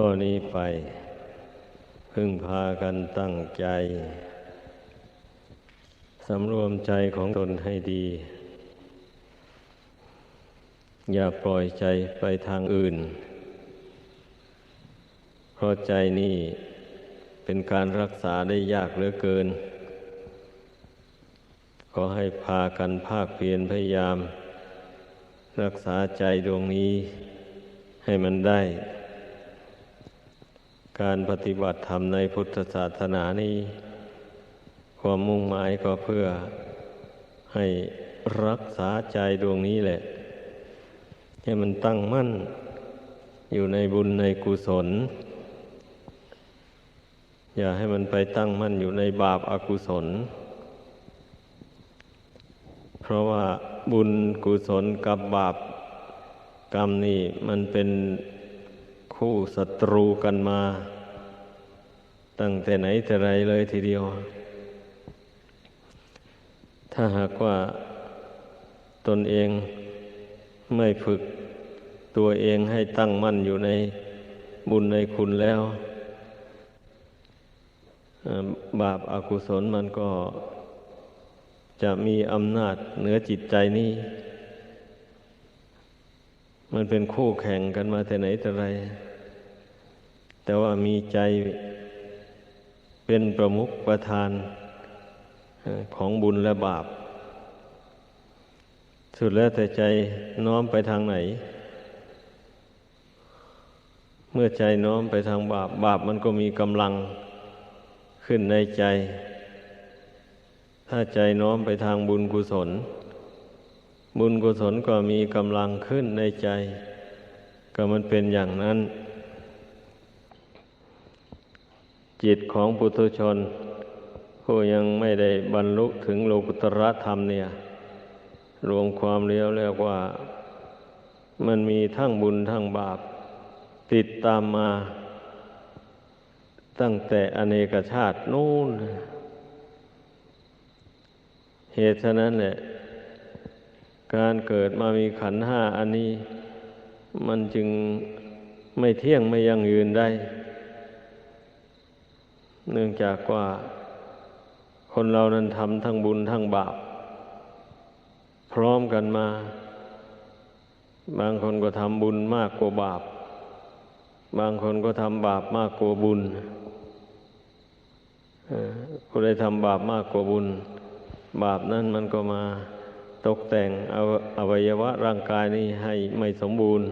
ต่อนนี้ไป พึ่งพากันตั้งใจ สำรวมใจของตนให้ดี อย่าปล่อยใจไปทางอื่น เพราะใจนี่เป็นการรักษาได้ยากเหลือเกิน ขอให้พากันภาคเพียรพยายาม รักษาใจดวงนี้ให้มันได้ การปฏิบัติธรรมในพุทธศาสนานี้ ความมุ่งหมายก็เพื่อให้รักษาใจดวงนี้แหละ ให้มันตั้งมั่นอยู่ในบุญในกุศล อย่าให้มันไปตั้งมั่นอยู่ในบาปอากุศล เพราะว่าบุญกุศลกับบาปกรรมนี่มันเป็น คู่ศัตรูกันมา ตั้งแต่ไหนแต่ไรเลยทีเดียว ถ้าหากว่าตนเองไม่ฝึกตัวเองให้ตั้งมั่นอยู่ในบุญในคุณแล้วบาปอากุศลมันก็จะมีอำนาจเหนือจิตใจนี้ มันเป็นคู่แข่งกันมาแต่ไหนแต่ไร แต่ว่ามีใจเป็นประมุขประธานของบุญและบาป สุดแล้วแต่ใจน้อมไปทางไหน เมื่อใจน้อมไปทางบาป บาปมันก็มีกำลังขึ้นในใจ ถ้าใจน้อมไปทางบุญกุศล บุญกุศลก็มีกำลังขึ้นในใจ ก็มันเป็นอย่างนั้น จิตของปุถุชน ผู้ยังไม่ได้บรรลุถึงโลกุตระธรรมเนี่ย รวมความเลี้ยวเรียกว่า มันมีทั้งบุญทั้งบาป ติดตามมา ตั้งแต่อเนกชาตินู่น เหตุฉะนั้นแหละการเกิดมามีขันห้าอันนี้ มันจึงไม่เที่ยงไม่ยั่งยืนได้ เนื่องจากว่าคนเรานั้นทำทั้งบุญทั้งบาป พร้อมกันมา บางคนก็ทำบุญมากกว่าบาป บางคนก็ทำบาปมากกว่าบุญผู้ใดทำบาปมากกว่าบุญ บาปนั้นมันก็มาตกแต่งออวัยวะร่างกายนี้ให้ไม่สมบูรณ์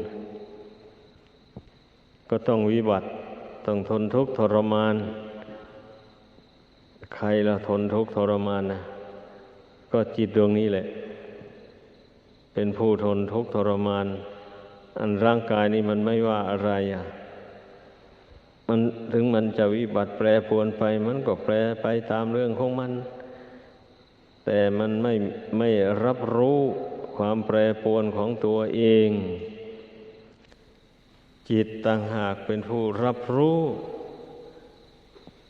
ก็ต้องวิบัติ ต้องทนทุกข์ทรมาน ใครละทนทุกข์ทรมานนะก็จิตดวงนี้แหละ เป็นผู้ทนทุกข์ทรมาน อันร่างกายนี้มันไม่ว่าอะไรอะมันถึงมันจะวิบัติแปรปวนไป มันก็แปรไปตามเรื่องของมัน แต่มันไม่ไม่รับรู้ความแปรปวนของตัวเอง จิตต่างหากเป็นผู้รับรู้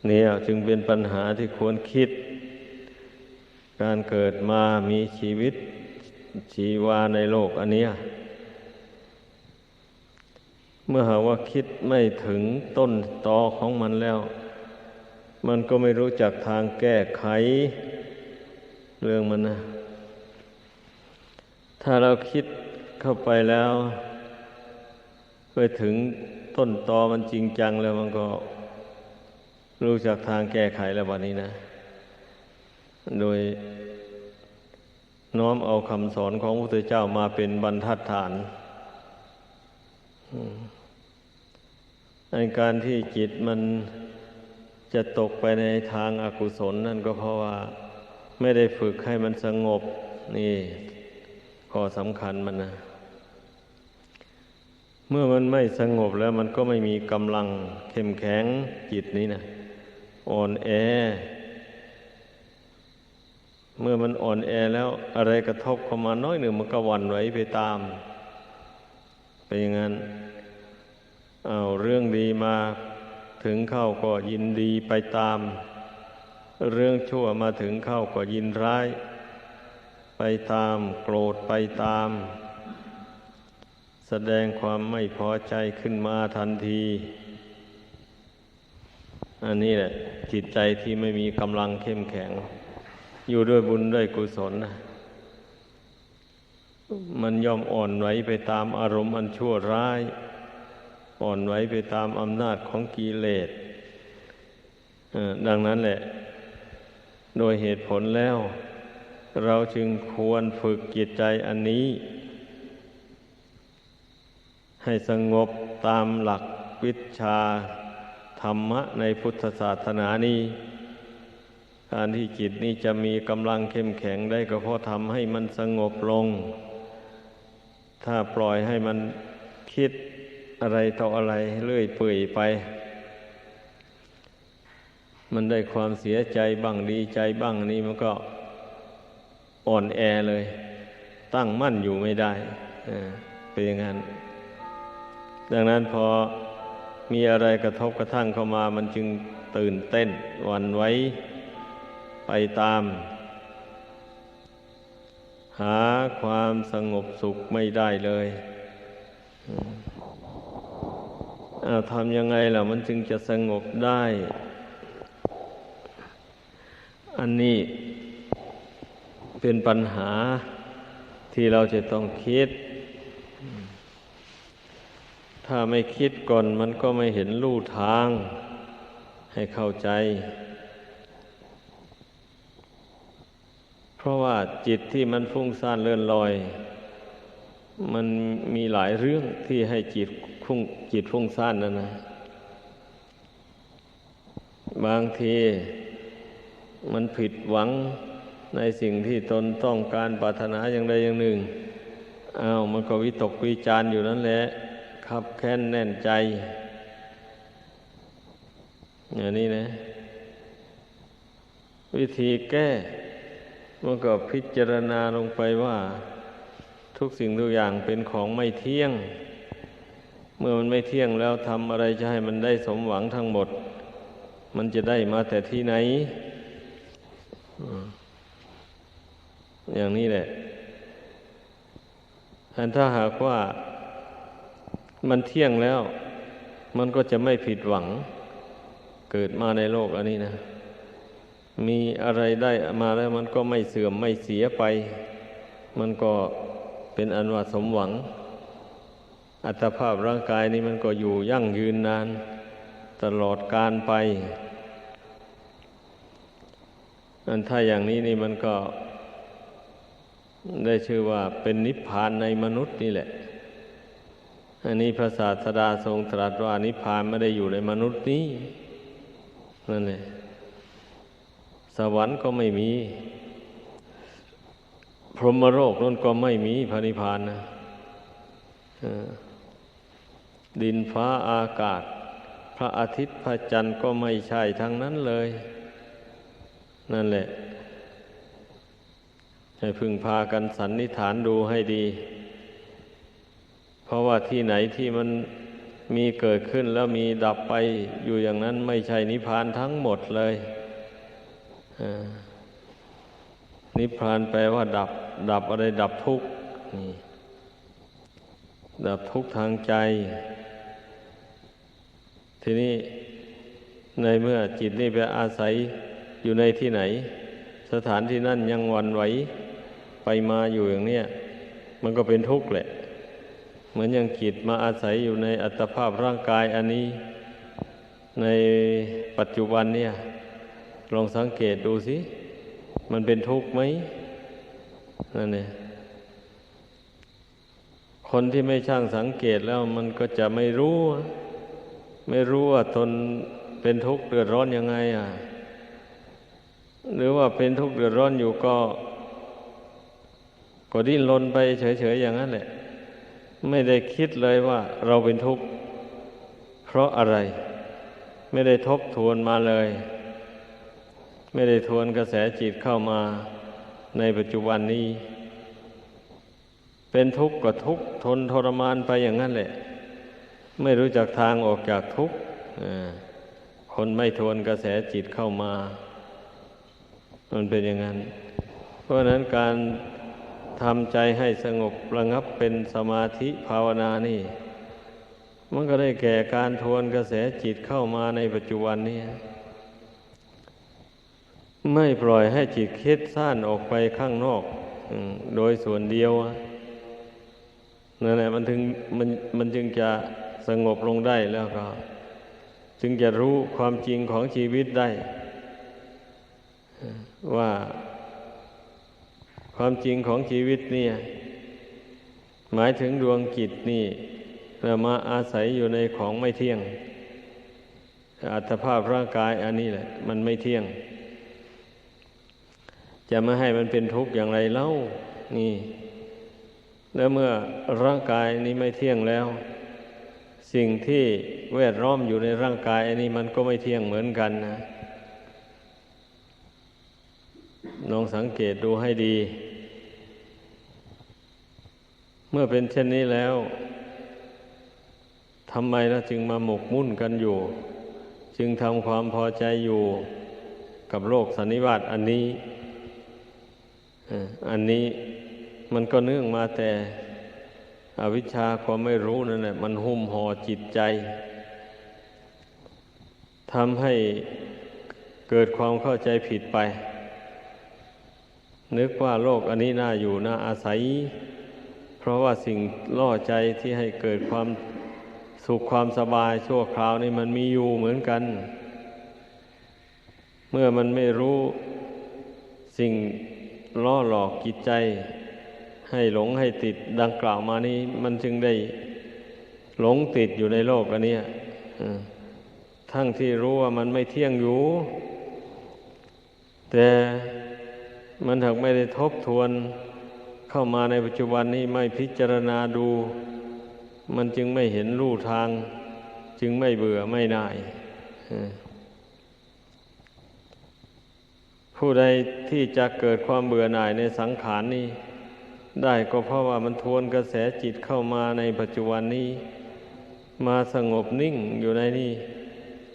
เนี่ยจึงเป็นปัญหาที่ควรคิด การเกิดมามีชีวิตชีวาในโลกอันเนี้ยเมื่อหาว่าคิดไม่ถึงต้นตอของมันแล้ว มันก็ไม่รู้จักทางแก้ไข เรื่องมันนะ ถ้าเราคิดเข้าไปแล้ว ไปถึงต้นตอมันจริงจังแล้วมันก็ รู้จักทางแก้ไขแล้ววันนี้นะ โดยน้อมเอาคำสอนของพระพุทธเจ้ามาเป็นบรรทัดฐานในการที่จิตมันจะตกไปในทางอากุศลนั่นก็เพราะว่าไม่ได้ฝึกให้มันสงบ นี่ข้อสำคัญมันนะ เมื่อมันไม่สงบแล้วมันก็ไม่มีกำลังเข้มแข็งจิตนี้นะ อ่อนแอ เมื่อมันอ่อนแอแล้วอะไรกระทบเข้ามาน้อยหนึ่งมันก็วันไหวไปตามเป็นอย่างนั้นเอาเรื่องดีมาถึงเข้าก็ยินดีไปตาม เรื่องชั่วมาถึงเข้าก็ยินร้าย ไปตามโกรธไปตาม แสดงความไม่พอใจขึ้นมาทันที อันนี้แหละ จิตใจที่ไม่มีกำลังเข้มแข็ง อยู่ด้วยบุญด้วยกุศลนะมันย่อมอ่อนไหวไปตามอารมณ์อันชั่วร้าย อ่อนไหวไปตามอำนาจของกิเลสดังนั้นแหละ โดยเหตุผลแล้ว เราจึงควรฝึกจิตใจอันนี้ ให้สงบตามหลักวิชา รรมะในพุทธศาสนานี้ การที่จิตนี้จะมีกำลังเข้มแข็งได้ก็เพราะทำให้มันสงบลง ถ้าปล่อยให้มันคิดอะไรต่ออะไรเรื่อยเปื่อยไป มันได้ความเสียใจบ้างดีใจบ้างนี่มันก็อ่อนแอเลย ตั้งมั่นอยู่ไม่ได้เป็นอย่างนั้น ดังนั้นพอ มีอะไรกระทบกระทั่งเข้ามา มันจึงตื่นเต้นหวันไหว้ไปตาม หาความสงบสุขไม่ได้เลยเอาทำยังไงล่ะ มันจึงจะสงบได้ อันนี้เป็นปัญหาที่เราจะต้องคิด ถ้าไม่คิดก่อนมันก็ไม่เห็นลู่ทางให้เข้าใจ เพราะว่าจิตที่มันฟุ้งซ่านเลื่อนลอย มันมีหลายเรื่องที่ให้จิตฟุ้งจิตฟุ้งซ่านนั่นนะ บางทีมันผิดหวังในสิ่งที่ตนต้องการปรารถนาอย่างใดอย่างหนึ่ง อ้าวมันก็วิตกวิจารอยู่นั่นแหละ ขับแค้นแน่นใจ อย่างนี้นะ วิธีแก้มันก็พิจารณาลงไปว่า ทุกสิ่งทุกอย่างเป็นของไม่เที่ยง เมื่อมันไม่เที่ยงแล้วทำอะไรจะให้มันได้สมหวังทั้งหมด มันจะได้มาแต่ที่ไหน อย่างนี้แหละถ้าหากว่า มันเที่ยงแล้ว มันก็จะไม่ผิดหวัง เกิดมาในโลกอันนี้นะ มีอะไรได้มาแล้วมันก็ไม่เสื่อมไม่เสียไป มันก็เป็นอันว่าสมหวัง อัตภาพร่างกายนี้มันก็อยู่ยั่งยืนนาน ตลอดการไป อันถ้าอย่างนี้นี่มันก็ได้ชื่อว่าเป็นนิพพานในมนุษย์นี่แหละ อันนี้พระศาสดาทรงตรัสว่านิพพานไม่ได้อยู่ในมนุษย์นี้นั่นแหละสวรรค์ก็ไม่มี พรหมโลกนั่นก็ไม่มีพระนิพพานนะดินฟ้าอากาศ พระอาทิตย์พระจันทร์ก็ไม่ใช่ทั้งนั้นเลย นั่นแหละให้พึงพากันสันนิษฐานดูให้ดี เพราะว่าที่ไหนที่มันมีเกิดขึ้นแล้วมีดับไปอยู่อย่างนั้นไม่ใช่นิพพานทั้งหมดเลยนิพพานแปลว่าดับ ดับอะไรดับทุกข์ดับทุกข์ทางใจ ทีนี้ในเมื่อจิตนี่ไปอาศัยอยู่ในที่ไหน สถานที่นั่นยังวันไหวไปมาอยู่อย่างเนี้ยมันก็เป็นทุกข์แหละ เหมือนอย่างจิตมาอาศัยอยู่ในอัตภาพร่างกายอันนี้ในปัจจุบันเนี่ย ลองสังเกตดูสิ มันเป็นทุกข์ไหมนั่นเนี่ยคนที่ไม่ช่างสังเกตแล้วมันก็จะไม่รู้ ไม่รู้ว่าตนเป็นทุกข์เดือดร้อนยังไงอะ หรือว่าเป็นทุกข์เดือดร้อนอยู่ก็ ก็ดิ้นรนไปเฉยๆอย่างนั้นแหละ ไม่ได้คิดเลยว่าเราเป็นทุกข์ เพราะอะไร ไม่ได้ทบทวนมาเลย ไม่ได้ทวนกระแสจิตเข้ามาในปัจจุบันนี้ เป็นทุกข์ก็ทุกข์ทนทรมานไปอย่างนั้นแหละ ไม่รู้จักทางออกจากทุกข์คนไม่ทวนกระแสจิตเข้ามา มันเป็นอย่างนั้น เพราะนั้นการ ทำใจให้สงบระงับเป็นสมาธิภาวนานี่ มันก็ได้แก่การทวนกระแสจิตเข้ามาในปัจจุบันนี้ ไม่ปล่อยให้จิตคิดซ่านออกไปข้างนอกโดยส่วนเดียวนั่นแหละมันถึงมันมันจึงจะสงบลงได้แล้วก็ จึงจะรู้ความจริงของชีวิตได้ ว่า ความจริงของชีวิตเนี่ย หมายถึงดวงจิตนี่เรามาอาศัยอยู่ในของไม่เที่ยง อัตภาพร่างกายอันนี้แหละ มันไม่เที่ยง จะไม่ให้มันเป็นทุกข์อย่างไรเล่า นี่ แล้วเมื่อร่างกายนี้ไม่เที่ยงแล้ว สิ่งที่แวดล้อมอยู่ในร่างกาย อันนี้มันก็ไม่เที่ยงเหมือนกันนะลองสังเกตดูให้ดี เมื่อเป็นเช่นนี้แล้วทำไมเราจึงมาหมกมุ่นกันอยู่ จึงทำความพอใจอยู่กับโลกสันนิวาตอันนี้อันนี้มันก็เนื่องมาแต่อวิชชาความไม่รู้นั่นแหละมันหุ้มห่อจิตใจทำให้เกิดความเข้าใจผิดไป นึกว่าโลกอันนี้น่าอยู่น่าอาศัย เพราะว่าสิ่งล่อใจที่ให้เกิดความสุขความสบายชั่วคราวนี่มันมีอยู่เหมือนกัน เมื่อมันไม่รู้สิ่งล่อหลอกจิตใจ ให้หลงให้ติดดังกล่าวมานี้ มันจึงได้หลงติดอยู่ในโลกอันนี้ทั้งที่รู้ว่ามันไม่เที่ยงอยู่ แต่มันถึงไม่ได้ทบทวน เข้ามาในปัจจุบันนี้ไม่พิจารณาดู มันจึงไม่เห็นรูทาง จึงไม่เบื่อไม่น่ายผู้ใดที่จะเกิดความเบื่อหน่ายในสังขารนี้ ได้ก็เพราะว่ามันทวนกระแสจิตเข้ามาในปัจจุบันนี้ มาสงบนิ่งอยู่ในนี้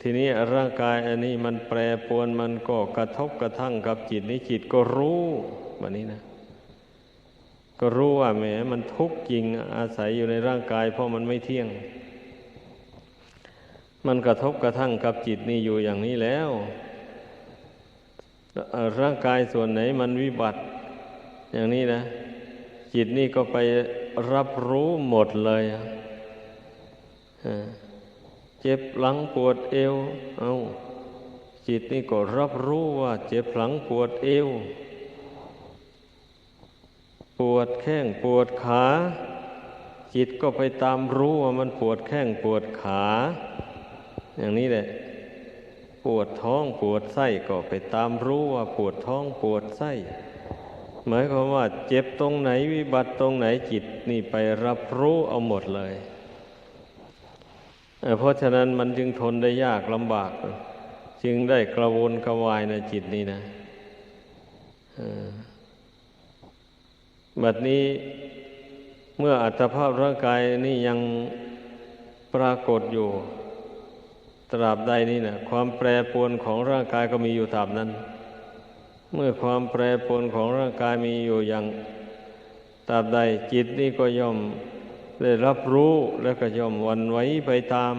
ทีนี้ร่างกายอันนี้มันแปรปวนมันก็กระทบกระทั่งกับจิตนี้จิตก็รู้แบบนี้นะ ก็รู้ว่าแหมมันทุกข์จริงอาศัยอยู่ในร่างกาย เพราะมันไม่เที่ยง มันกระทบกระทั่งกับจิตนี่อยู่อย่างนี้แล้ว ร่างกายส่วนไหนมันวิบัติ อย่างนี้นะ จิตนี่ก็ไปรับรู้หมดเลยเจ็บหลังปวดเอว เอาจิตนี่ก็รับรู้ว่าเจ็บหลังปวดเอว ปวดแข้งปวดขา จิตก็ไปตามรู้ว่ามันปวดแข้งปวดขา อย่างนี้แหละ ปวดท้องปวดไส้ก็ไปตามรู้ว่าปวดท้องปวดไส้หมายความว่า เจ็บตรงไหนวิบัติตรงไหนจิตนี่ไปรับรู้เอาหมดเลยเพราะฉะนั้นมันจึงทนได้ยากลำบาก จึงได้กระวนกระวายในจิตนี่นะ บัดนี้เมื่ออัตภาพร่างกายนี่ยังปรากฏอยู่ ตราบใดนี่นะความแปรปรวนของร่างกายก็มีอยู่ตราบนั้น เมื่อความแปรปรวนของร่างกายมีอยู่อย่างตราบใดจิตนี่ก็ย่อมได้รับรู้แล้วก็ย่อมวันไว้ไปตาม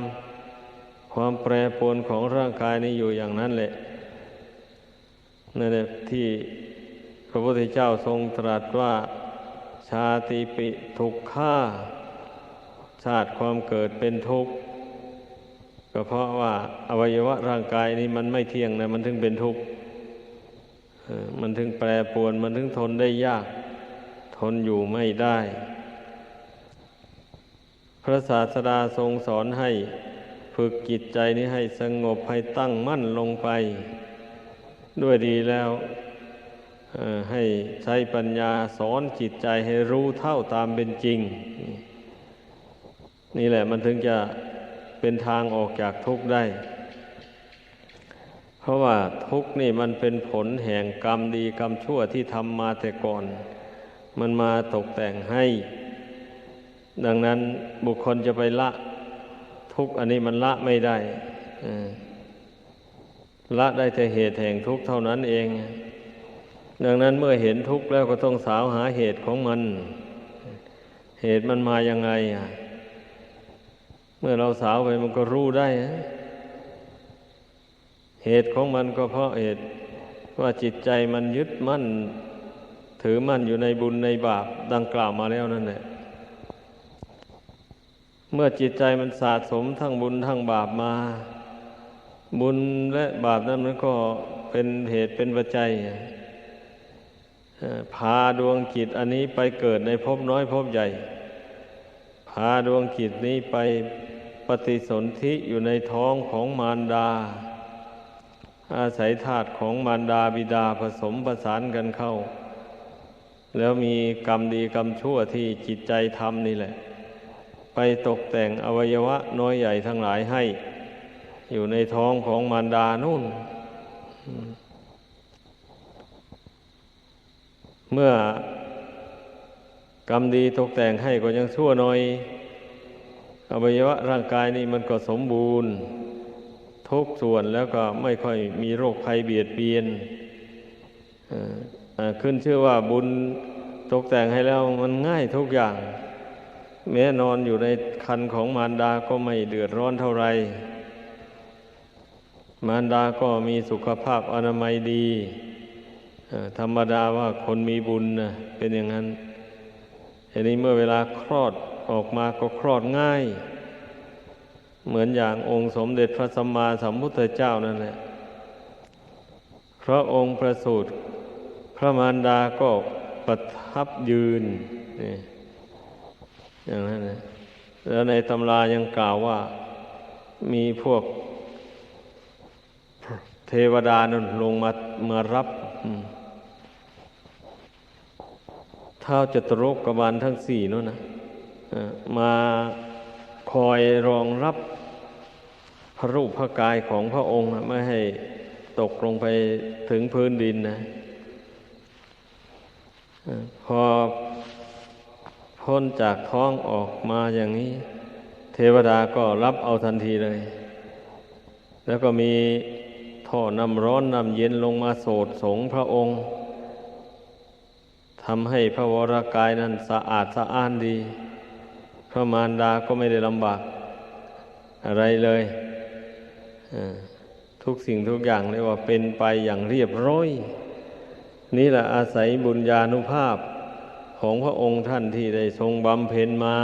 ความแปรปรวนของร่างกายนี้อยู่อย่างนั้นแหละนั่นแหละที่พระพุทธเจ้าทรงตรัสว่า ชาติปิทุกข้าชาติความเกิดเป็นทุกข์ ก็เพราะว่าอวัยวะร่างกายนี้มันไม่เที่ยงนะมันถึงเป็นทุกข์มันถึงแปรปวนมันถึงทนได้ยาก ทนอยู่ไม่ได้ พระศาสดาทรงสอนให้ฝึกจิตใจนี้ให้สงบให้ตั้งมั่นลงไป ด้วยดีแล้ว ให้ใช้ปัญญาสอนจิตใจให้รู้เท่าตามเป็นจริง นี่แหละมันถึงจะเป็นทางออกจากทุกข์ได้ เพราะว่าทุกข์นี่มันเป็นผลแห่งกรรมดีกรรมชั่วที่ทำมาแต่ก่อน มันมาตกแต่งให้ ดังนั้นบุคคลจะไปละทุกข์อันนี้มันละไม่ได้ละได้แต่เหตุแห่งทุกข์เท่านั้นเอง ดังนั้นเมื่อเห็นทุกข์แล้วก็ต้องสาวหาเหตุของมัน เหตุมันมายังไงอะเมื่อเราสาวไปมันก็รู้ได้ เหตุของมันก็เพราะเหตุว่าจิตใจมันยึดมั่น ถือมั่นอยู่ในบุญในบาปดังกล่าวมาแล้วนั่นแหละ เมื่อจิตใจมันสะสมทั้งบุญทั้งบาปมา บุญและบาปนั้นมันก็เป็นเหตุเป็นปัจจัย พาดวงจิตอันนี้ไปเกิดในภพน้อยภพใหญ่ พาดวงจิตนี้ไปปฏิสนธิอยู่ในท้องของมารดา อาศัยธาตุของมารดาบิดาผสมประสานกันเข้า แล้วมีกรรมดีกรรมชั่วที่จิตใจทำนี่แหละ ไปตกแต่งอวัยวะน้อยใหญ่ทั้งหลายให้ อยู่ในท้องของมารดานู่น เมื่อกรรมดีตกแต่งให้ก็ยังชั่วหน่อยอวัยวะร่างกายนี่มันก็สมบูรณ์ ทุกส่วนแล้วก็ไม่ค่อยมีโรคภัยเบียดเบียนขึ้นชื่อว่าบุญตกแต่งให้แล้วมันง่ายทุกอย่าง แม้นอนอยู่ในคันของมารดาก็ไม่เดือดร้อนเท่าไหร่มารดาก็มีสุขภาพอนามัยดี ธรรมดาว่าคนมีบุญนะเป็นอย่างนั้นทีนี้เมื่อเวลาคลอดออกมาก็คลอดง่าย เหมือนอย่างองค์สมเด็จพระสัมมาสัมพุทธเจ้านั่นแหละพระองค์ประสูติพระมารดาก็ประทับยืนนี่อย่างนั้นนะแล้วในตำรายังกล่าวว่ามีพวกเทวดานั่นลงมามารับ ท้าจตุรกบาลทั้งสี่นั่นนะมาคอยรองรับพระรูปพระกายของพระองค์ไม่ให้ตกลงไปถึงพื้นดินนะพอพ้นจากท้องออกมาอย่างนี้ เทวดาก็รับเอาทันทีเลย แล้วก็มีท่อน้ำร้อนน้ำเย็นลงมาโสดสงพระองค์ ทำให้พระวรากายนั้นสะอาดสะอ้านดี พระมารดาก็ไม่ได้ลำบากอะไรเลยทุกสิ่งทุกอย่างเรียกว่าเป็นไปอย่างเรียบร้อย นี่แหละอาศัยบุญญาณุภาพของพระองค์ท่านที่ได้ทรงบำเพ็ญมา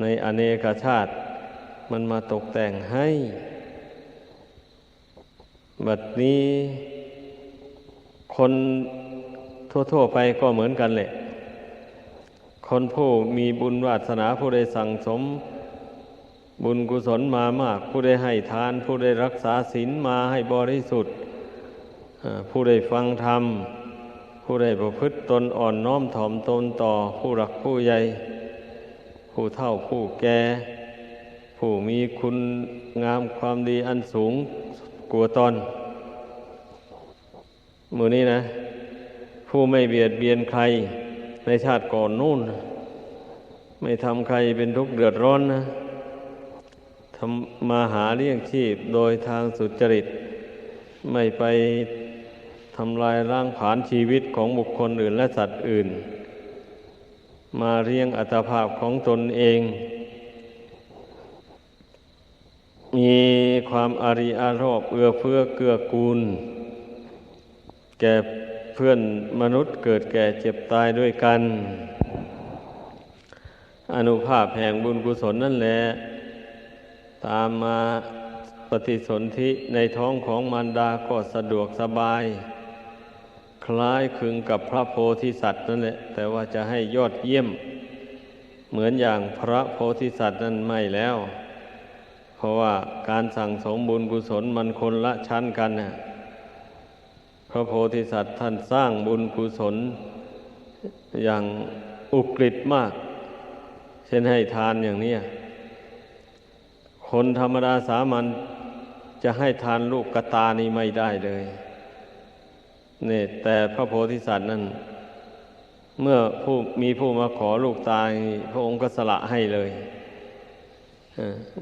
ในอเนกชาติ มันมาตกแต่งให้ บัดนี้คน ทั่ว ๆ ไปก็เหมือนกันแหละ คนผู้มีบุญวาสนาผู้ได้สั่งสม บุญกุศลมามาก ผู้ได้ให้ทาน ผู้ได้รักษาศีลมาให้บริสุทธิ์ผู้ได้ฟังธรรม ผู้ได้ประพฤติตนอ่อนน้อมถ่อมตนต่อ ผู้รักผู้ใหญ่ผู้เฒ่าผู้แก่ ผู้มีคุณงามความดีอันสูงกว่าตนมือนี้นะ ผู้ไม่เบียดเบียนใครในชาติก่อนนู่น ไม่ทำใครเป็นทุกข์เดือดร้อนนะทำมาหาเลี้ยงชีพโดยทางสุจริต ไม่ไปทำลายร่างผาญชีวิตของบุคคลอื่นและสัตว์อื่น มาเรียงอัตภาพของตนเอง มีความอารีอารอบเอื้อเฟื้อเกื้อกูล แก่ เพื่อนมนุษย์เกิดแก่เจ็บตายด้วยกัน อนุภาพแห่งบุญกุศลนั่นแหละ ตามมาปฏิสนธิในท้องของมารดาก็สะดวกสบาย คล้ายคลึงกับพระโพธิสัตว์นั่นแหละ แต่ว่าจะให้ยอดเยี่ยม เหมือนอย่างพระโพธิสัตว์นั้นไม่แล้ว เพราะว่าการสั่งสมบุญกุศลมันคนละชั้นกันน่ะ พระโพธิสัตว์ท่านสร้างบุญกุศล อย่างอุกฤษมาก เช่นให้ทานอย่างนี้คนธรรมดาสามัญจะให้ทานลูกกระตานี่ไม่ได้เลยเนี่ยแต่พระโพธิสัตว์นั้นเมื่อผู้มีผู้มาขอลูกตายพระองค์ก็สละให้เลย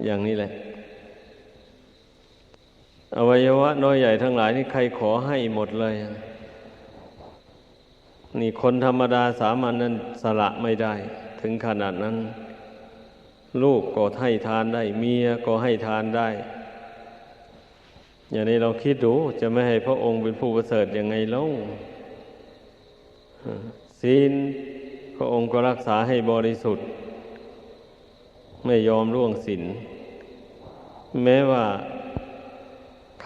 อย่างนี้แหละ อวัยวะน้อยใหญ่ทั้งหลายนี่ใครขอให้หมดเลย นี่คนธรรมดาสามัญนนั้นสละไม่ได้ ถึงขนาดนั้น ลูกก็ให้ทานได้ เมียก็ให้ทานได้ อย่างนี้เราคิดดูจะไม่ให้พระองค์เป็นผู้ประเสริฐยังไงเล่าศีลพระองค์ก็รักษาให้บริสุทธิ์ ไม่ยอมล่วงศีลแม้ว่า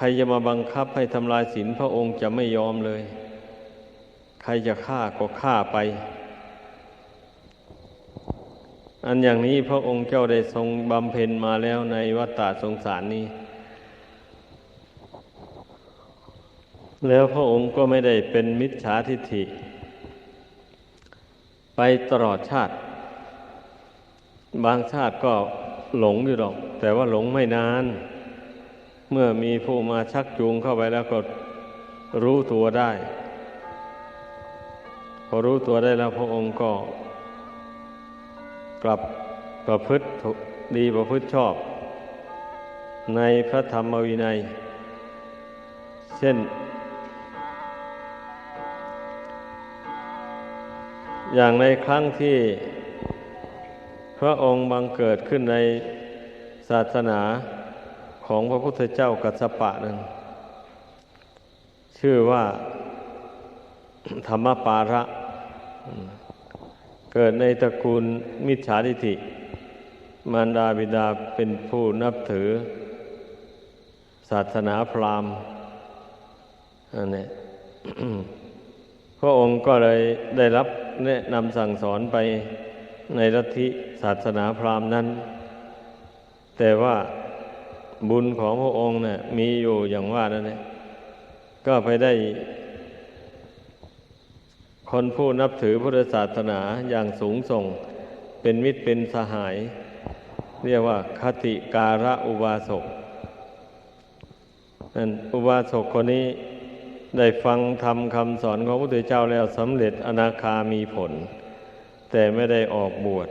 รจะมาบังคับให้ทำลายศีลพระองค์จะไม่ยอมเลย ใครจะฆ่าก็ฆ่าไป อันอย่างนี้พระองค์เจ้าได้ทรงบำเพ็ญมาแล้วในวัฏฏะสงสารนี้ แล้วพระองค์ก็ไม่ได้เป็นมิจฉาทิฏฐิ ไปตลอดชาติ บางชาติก็หลงอยู่หรอก แต่ว่าหลงไม่นาน เมื่อมีผู้มาชักจูงเข้าไปแล้วก็รู้ตัวได้ พอรู้ตัวได้แล้วพระองค์ก็ กลับประพฤติดีประพฤติชอบ ในพระธรรมวินัย เช่น อย่างในครั้งที่พระองค์บังเกิดขึ้นในศาสนา ของพระพุทธเจ้ากัสสปะนั้นชื่อว่าธรรมปาระ เกิดในตระกูลมิจฉาทิฏฐิ มารดาบิดาเป็นผู้นับถือ ศาสนาพราหมณ์อันนี้พระองค์ก็เลยได้รับแนะนำสั่งสอนไปในลัทธิศาสนาพราหมณ์นั้น แต่ว่า บุญของพระองค์เนะ่ยมีอยู่อย่างว่านั่นเองก็ไปได้ คนผู้นับถือพุทธศาสนาอย่างสูงส่ง เป็นมิตรเป็นสหาย เรียกว่าคติการะอุบาสกนั่นอุบาสกคนนี้ได้ฟังทำคำสอนของพระพุทธเจ้าแล้วสำเร็จอนาคามีผล แต่ไม่ได้ออกบวช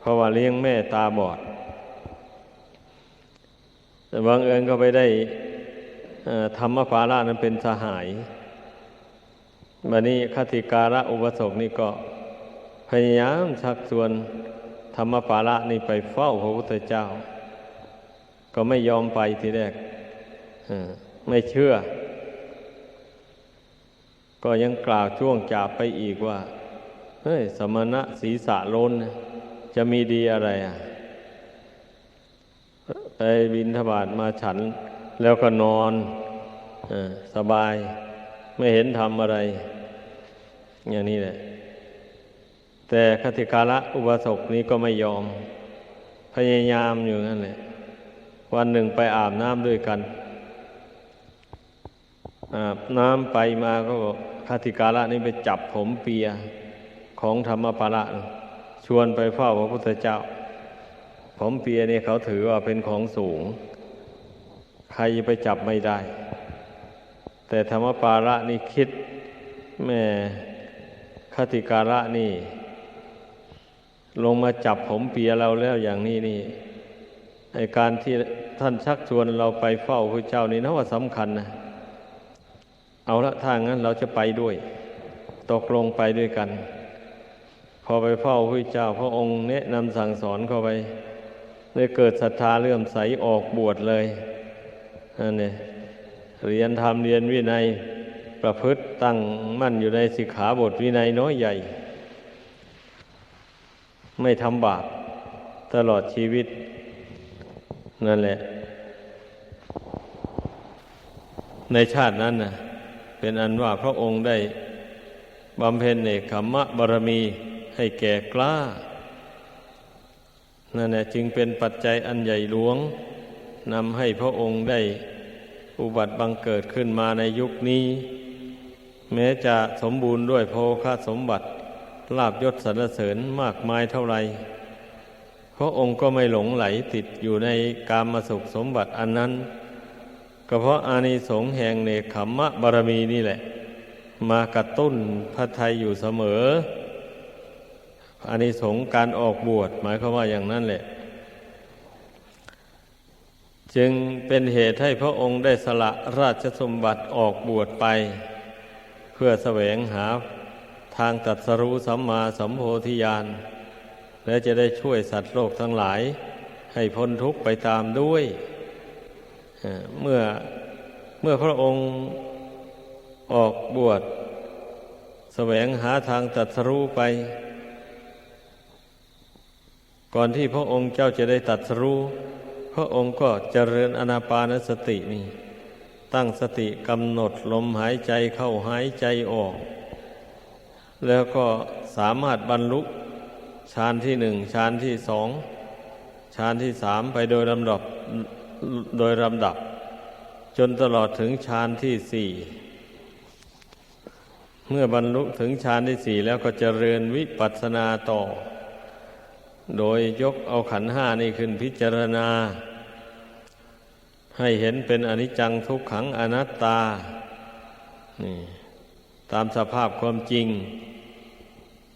เพราะว่าเลี้ยงแม่ตาบอด แต่บางเอิญก็ไปได้ธรรมภาระนั้นเป็นสหายบันนี้คติการะอุปสกนี่ก็พยายามชักชวนธรรมภาระนี่ไปเฝ้าพระพุทธเจ้า ก็ไม่ยอมไปทีแรกไม่เชื่อ ก็ยังกล่าวช่วงจาไปอีกว่า เฮ้ย สมณะศีรษะโลนจะมีดีอะไรอะ ไปบินทบาทมาฉัน แล้วก็นอนอสบาย ไม่เห็นทำอะไร อย่างนี้แหละ แต่คติกาละอุบาสกนี้ก็ไม่ยอม พยายามอยู่นั่นแหละ วันหนึ่งไปอาบน้ำด้วยกัน อาบน้ำไปมาก็คติกาละนี่ไปจับผมเปียของธรรมปาระชวนไปเฝ้าพระพุทธเจ้า ผมเปียเนี่ยเขาถือว่าเป็นของสูง ใครไปจับไม่ได้ แต่ธรรมปาระนี่คิดแม่คติการะนี่ ลงมาจับผมเปียเราแล้วอย่างนี้นี่ในการที่ท่านชักชวนเราไปเฝ้าพระเจ้านี่นะว่าสำคัญนะเอาละถ้างนั้นเราจะไปด้วย ตกลงไปด้วยกัน พอไปเฝ้าพระเจ้าพระองค์แนะนำสั่งสอนเข้าไป ได้เกิดศรัทธาเลื่อมใสออกบวชเลยนั่นเนี่ยเรียนธรรมเรียนวินัยประพฤติตั้งมั่นอยู่ในสิกขาบทวินัยน้อยใหญ่ ไม่ทำบาปตลอดชีวิต นั่นแหละ ในชาตินั้นนะเป็นอันว่าพระองค์ได้บำเพ็ญเนกขมมะบารมีให้แก่กล้า นั่นแหละจึงเป็นปัจจัยอันใหญ่หลวงนำให้พระองค์ได้อุบัติบังเกิดขึ้นมาในยุคนี้ แม้จะสมบูรณ์ด้วยโภคสมบัติลาบยศสรรเสริญมากมายเท่าไรพระองค์ก็ไม่หลงไหลติดอยู่ในกามสุขสมบัติอันนั้น ก็เพราะอานิสงส์แห่งเนคขมมะบารมีนี่แหละ มากระตุ้นพระทัยอยู่เสมอ อานิสงส์การออกบวชหมายความว่าอย่างนั้นแหละ จึงเป็นเหตุให้พระองค์ได้สละราชสมบัติออกบวชไป เพื่อแสวงหาทางตัดสรู้สัมมาสัมโพธิญาณ และจะได้ช่วยสัตว์โลกทั้งหลาย ให้พ้นทุกข์ไปตามด้วยเมื่อเมื่อพระองค์ออกบวชแสวงหาทางตรัดสรู้ไป ก่อนที่พระองค์เจ้าจะได้ตัดสรู้ พระองค์ก็เจริญอนาปานสตินี่ ตั้งสติกำหนดลมหายใจเข้าหายใจออก แล้วก็สามารถบรรลุฌานที่หนึ่งฌานที่สองฌานที่สามไปโดยลำดับโดยลำดับ จนตลอดถึงฌานที่สี่เมื่อบรรลุถึงฌานที่สี่แล้วก็เจริญวิปัสสนาต่อ โดยยกเอาขันห้านี่ขึ้นพิจารณา ให้เห็นเป็นอนิจจังทุกขังอนัตตา นี่ ตามสภาพความจริง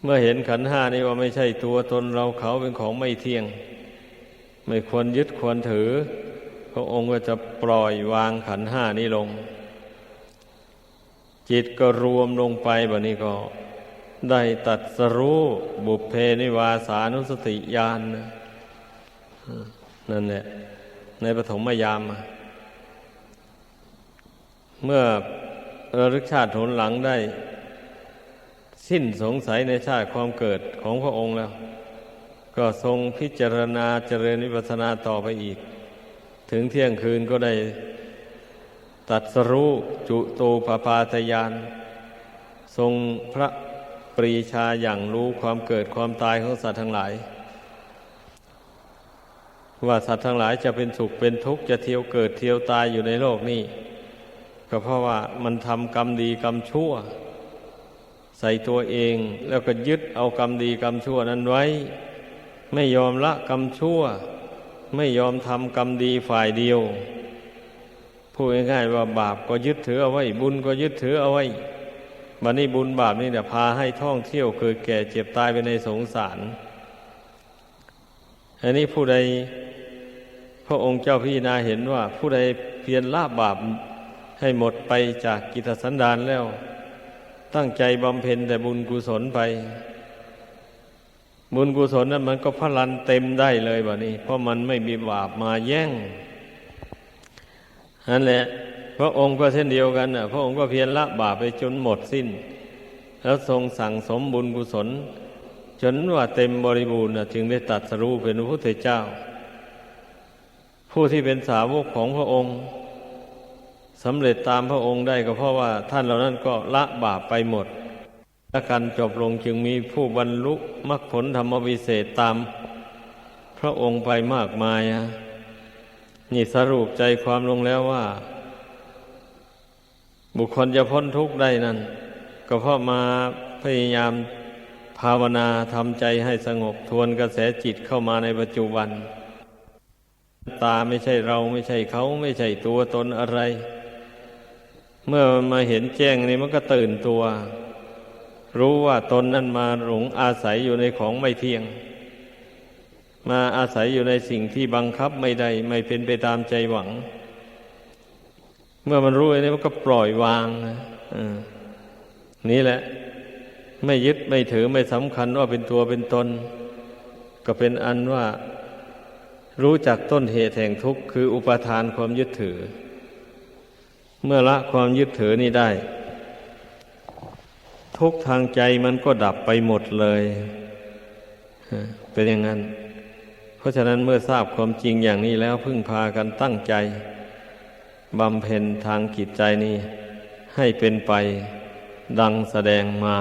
เมื่อเห็นขันห้านี่ว่าไม่ใช่ตัวตนเราเขาเป็นของไม่เที่ยง ไม่ควรยึดควรถือ พระองค์ก็จะปล่อยวางขันห้านี้ลง จิตก็รวมลงไปแบบนี้ก็ ได้ตัดสรู้บุพเพนิวาสานุสติญาณนนั่นแหละ ในปฐมยาม เมื่อระลึกชาติผลหลังได้ สิ้นสงสัยในชาติความเกิดของพระองค์แล้ว ก็ทรงพิจารณาเจริญวิปัสสนาต่อไปอีก ถึงเที่ยงคืนก็ได้ตัดสรู้จุตูปปาตยาน ทรงพระ ปรีชาอย่างรู้ความเกิดความตายของสัตว์ทั้งหลาย ว่าสัตว์ทั้งหลายจะเป็นสุขเป็นทุกข์จะเที่ยวเกิดเที่ยวตายอยู่ในโลกนี้ก็เพราะว่ามันทำกรรมดีกรรมชั่ว ใส่ตัวเองแล้วก็ยึดเอากรรมดีกรรมชั่วนั้นไว้ ไม่ยอมละกรรมชั่ว ไม่ยอมทำกรรมดีฝ่ายเดียวพูดง่ายๆว่าบาปก็ยึดถือเอาไว้ บุญก็ยึดถือเอาไว้ บันนี้บุญบาปนี่เนี่ยพาให้ท่องเที่ยวเกิดแก่เจ็บตายไปในสงสาร อันนี้ผู้ใดพระองค์เจ้าพี่นาเห็นว่า ผู้ใดเพียรละบาปให้หมดไปจากกิจสันดานแล้ว ตั้งใจบำเพ็ญแต่บุญกุศลไป บุญกุศลนั้นมันก็พลันเต็มได้เลยแบบนี้ เพราะมันไม่มีบาปมาแย่งนั่นแหละ พระองค์ก็เช่นเดียวกันน่ะพระองค์ก็เพียรละบาปไปจนหมดสิ้น แล้วทรงสั่งสมบุญกุศล จนว่าเต็มบริบูรณ์จึงได้ตัดสรู้เป็นพระพุทธเจ้า ผู้ที่เป็นสาวกของพระองค์สำเร็จตามพระองค์ได้ก็เพราะว่าท่านเหล่านั้นก็ละบาปไปหมด และการจบลงจึงมีผู้บรรลุมรรคผลธรรมวิเศษตามพระองค์ไปมากมายนี่สรุปใจความลงแล้วว่า บุคคลจะพ้นทุกข์ได้นั้น ก็เพราะมาพยายามภาวนาทำใจให้สงบทวนกระแสจิตเข้ามาในปัจจุบัน ตาไม่ใช่เราไม่ใช่เขาไม่ใช่ตัวตนอะไร เมื่อมาเห็นแจ้งนี่มันก็ตื่นตัว รู้ว่าตนนั้นมาหลงอาศัยอยู่ในของไม่เที่ยง มาอาศัยอยู่ในสิ่งที่บังคับไม่ได้ ไม่เป็นไปตามใจหวัง เมื่อมันรู้อย่างนี้มันก็ปล่อยวางนะนี่แหละ ไม่ยึดไม่ถือไม่สำคัญว่าเป็นตัวเป็นตน ก็เป็นอันว่า รู้จักต้นเหตุแห่งทุกข์คืออุปทานความยึดถือ เมื่อละความยึดถือนี่ได้ ทุกทางใจมันก็ดับไปหมดเลยเป็นอย่างนั้น เพราะฉะนั้นเมื่อทราบความจริงอย่างนี้แล้วพึ่งพากันตั้งใจ บำเพ็ญทางกิจใจนี้ ให้เป็นไปดังแสดงมา